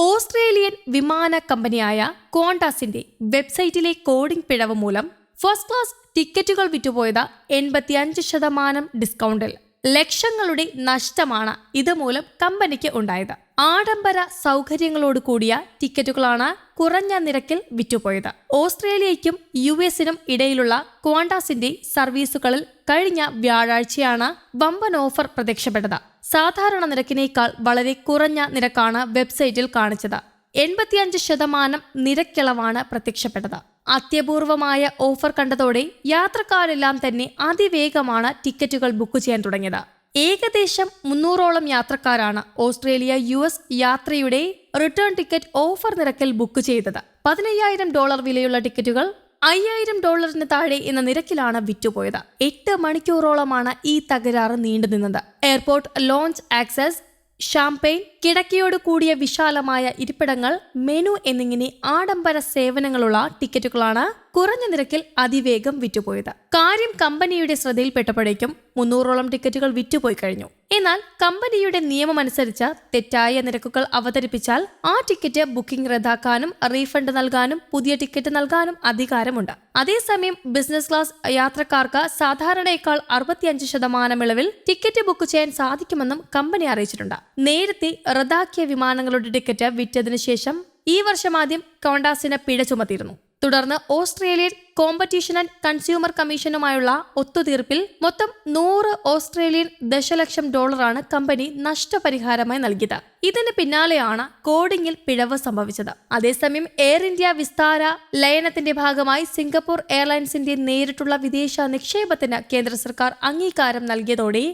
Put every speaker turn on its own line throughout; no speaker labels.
Australian വിമാന കമ്പനിയായ കോണ്ടാസിന്റെ വെബ്സൈറ്റിലെ coding പിഴവ് മൂലം ഫസ്റ്റ് ക്ലാസ് ടിക്കറ്റുകൾ വിറ്റുപോയത് എൺപത്തിയഞ്ച് ശതമാനം ഡിസ്കൗണ്ടിൽ. ലക്ഷങ്ങളുടെ നഷ്ടമാണ് ഇതുമൂലം കമ്പനിക്ക് ഉണ്ടായത്. ആഡംബര സൗകര്യങ്ങളോട് കൂടിയ ടിക്കറ്റുകളാണ് കുറഞ്ഞ നിരക്കിൽ വിറ്റുപോയത്. ഓസ്ട്രേലിയയ്ക്കും യു എസിനും ഇടയിലുള്ള ക്വാണ്ടാസിന്റെ സർവീസുകളിൽ കഴിഞ്ഞ വ്യാഴാഴ്ചയാണ് വമ്പൻ ഓഫർ പ്രത്യക്ഷപ്പെട്ടത്. സാധാരണ നിരക്കിനേക്കാൾ വളരെ കുറഞ്ഞ നിരക്കാണ് വെബ്സൈറ്റിൽ കാണിച്ചത്. എൺപത്തിയഞ്ച് ശതമാനം നിരക്കിളവാണ് പ്രത്യക്ഷപ്പെട്ടത്. അത്യപൂർവമായ ഓഫർ കണ്ടതോടെ യാത്രക്കാരെല്ലാം തന്നെ അതിവേഗമാണ് ടിക്കറ്റുകൾ ബുക്ക് ചെയ്യാൻ തുടങ്ങിയത്. ഏകദേശം മുന്നൂറോളം യാത്രക്കാരാണ് ഓസ്ട്രേലിയ യു എസ് യാത്രയുടെ റിട്ടേൺ ടിക്കറ്റ് ഓഫർ നിരക്കിൽ ബുക്ക് ചെയ്തത്. പതിനയ്യായിരം ഡോളർ വിലയുള്ള ടിക്കറ്റുകൾ അയ്യായിരം ഡോളറിന് താഴെ എന്ന നിരക്കിലാണ് വിറ്റുപോയത്. എട്ട് മണിക്കൂറോളമാണ് ഈ തകരാറ് നീണ്ടുനിന്നത് എയർപോർട്ട് ലോഞ്ച് ആക്സസ് ഷാംപെയിൻ കിടക്കയോട് കൂടിയ വിശാലമായ ഇരിപ്പിടങ്ങൾ മെനു എന്നിങ്ങനെ ആഡംബര സേവനങ്ങളുള്ള ടിക്കറ്റുകളാണ് കുറഞ്ഞ നിരക്കിൽ അതിവേഗം വിറ്റുപോയത്. കാര്യം കമ്പനിയുടെ ശ്രദ്ധയിൽപ്പെട്ടപ്പോഴേക്കും മുന്നൂറോളം ടിക്കറ്റുകൾ വിറ്റുപോയി കഴിഞ്ഞു. എന്നാൽ കമ്പനിയുടെ നിയമമനുസരിച്ച് തെറ്റായ നിരക്കുകൾ അവതരിപ്പിച്ചാൽ ആ ടിക്കറ്റ് ബുക്കിംഗ് റദ്ദാക്കാനും റീഫണ്ട് നൽകാനും പുതിയ ടിക്കറ്റ് നൽകാനും അധികാരമുണ്ട്. അതേസമയം ബിസിനസ് ക്ലാസ് യാത്രക്കാർക്ക് സാധാരണയേക്കാൾ അറുപത്തിയഞ്ച് ശതമാനം ഇളവിൽ ടിക്കറ്റ് ബുക്ക് ചെയ്യാൻ സാധിക്കുമെന്നും കമ്പനി അറിയിച്ചിട്ടുണ്ട്. നേരത്തെ റദ്ദാക്കിയ വിമാനങ്ങളുടെ ടിക്കറ്റ് വിറ്റതിനു ശേഷം ഈ വർഷം ആദ്യം കോണ്ടാസിന് പിഴ ചുമത്തിയിരുന്നു. തുടർന്ന് ഓസ്ട്രേലിയൻ കോമ്പറ്റീഷൻ ആൻഡ് കൺസ്യൂമർ കമ്മീഷനുമായുള്ള ഒത്തുതീർപ്പിൽ മൊത്തം നൂറ് ഓസ്ട്രേലിയൻ ദശലക്ഷം ഡോളറാണ് കമ്പനി നഷ്ടപരിഹാരമായി നൽകിയത്. ഇതിന് പിന്നാലെയാണ് കോഡിംഗിൽ പിഴവ് സംഭവിച്ചത്. അതേസമയം എയർ ഇന്ത്യ വിസ്താര ലയനത്തിന്റെ ഭാഗമായി സിംഗപ്പൂർ എയർലൈൻസിന്റെ നേരിട്ടുള്ള വിദേശ നിക്ഷേപത്തിന് കേന്ദ്ര സർക്കാർ അംഗീകാരം നൽകിയതോടെ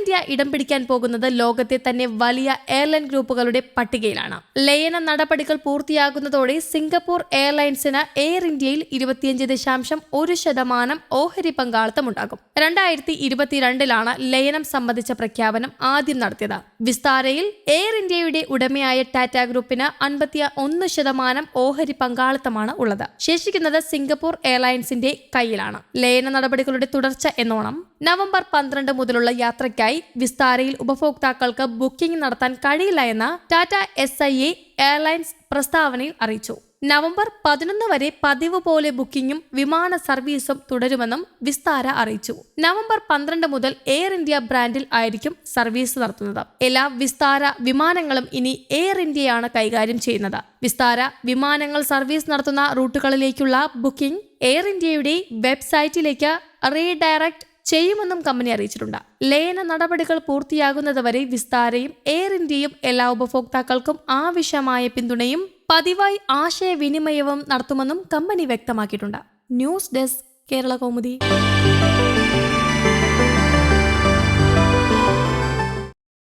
ഇന്ത്യ ഇടം പിടിക്കാൻ പോകുന്നത് ലോകത്തെ തന്നെ വലിയ എയർലൈൻ ഗ്രൂപ്പുകളുടെ പട്ടികയിലാണ്. ലയന നടപടികൾ പൂർത്തിയാകുന്നതോടെ സിംഗപ്പൂർ എയർലൈൻസിന് എയർ ഇന്ത്യയിൽ ഇരുപത്തിയഞ്ച് ദശാംശം ഒരു ശതമാനം ഓഹരി പങ്കാളിത്തം ഉണ്ടാകും. രണ്ടായിരത്തി ഇരുപത്തിരണ്ടിലാണ് ലയനം സംബന്ധിച്ച പ്രഖ്യാപനം ആദ്യം നടത്തിയത്. വിസ്താരയിൽ എയർ ഇന്ത്യയുടെ ഉടമയായ ടാറ്റ ഗ്രൂപ്പിന് അൻപത്തി ഒന്ന് ശതമാനം ഓഹരി പങ്കാളിത്തമാണ് ഉള്ളത്. ശേഷിക്കുന്നത് സിംഗപ്പൂർ എയർലൈൻസിന്റെ കയ്യിലാണ്. ലയന നടപടികളുടെ തുടർച്ച എന്നോണം നവംബർ പന്ത്രണ്ട് മുതലുള്ള യാത്രയ്ക്കായി വിസ്താരയിൽ ഉപഭോക്താക്കൾക്ക് ബുക്കിംഗ് നടത്താൻ കഴിയില്ല എന്ന് Tata S I A airlines പ്രസ്താവനയിൽ അറിയിച്ചു. നവംബർ പതിനൊന്ന് വരെ പതിവ് പോലെ ബുക്കിംഗും വിമാന സർവീസും തുടരുമെന്നും വിസ്താര അറിയിച്ചു. നവംബർ പന്ത്രണ്ട് മുതൽ എയർ ഇന്ത്യ ബ്രാൻഡിൽ ആയിരിക്കും സർവീസ് നടത്തുന്നത്. എല്ലാ വിസ്താര വിമാനങ്ങളും ഇനി എയർ ഇന്ത്യയാണ് കൈകാര്യം ചെയ്യുന്നത്. വിസ്താര വിമാനങ്ങൾ സർവീസ് നടത്തുന്ന റൂട്ടുകളിലേക്കുള്ള ബുക്കിംഗ് എയർ ഇന്ത്യയുടെ വെബ്സൈറ്റിലേക്ക് റീഡയറക്ട് ചെയ്യുമെന്നും കമ്പനി അറിയിച്ചിട്ടുണ്ട്. ലയന നടപടികൾ പൂർത്തിയാകുന്നതുവരെ വിസ്താരയും എയർ ഇന്ത്യയും എല്ലാ ഉപഭോക്താക്കൾക്കും ആവശ്യമായ പിന്തുണയും പതിവായി ആശയവിനിമയവും നടത്തുമെന്നും കമ്പനി വ്യക്തമാക്കിയിട്ടുണ്ട്. News desk Kerala Kaumudi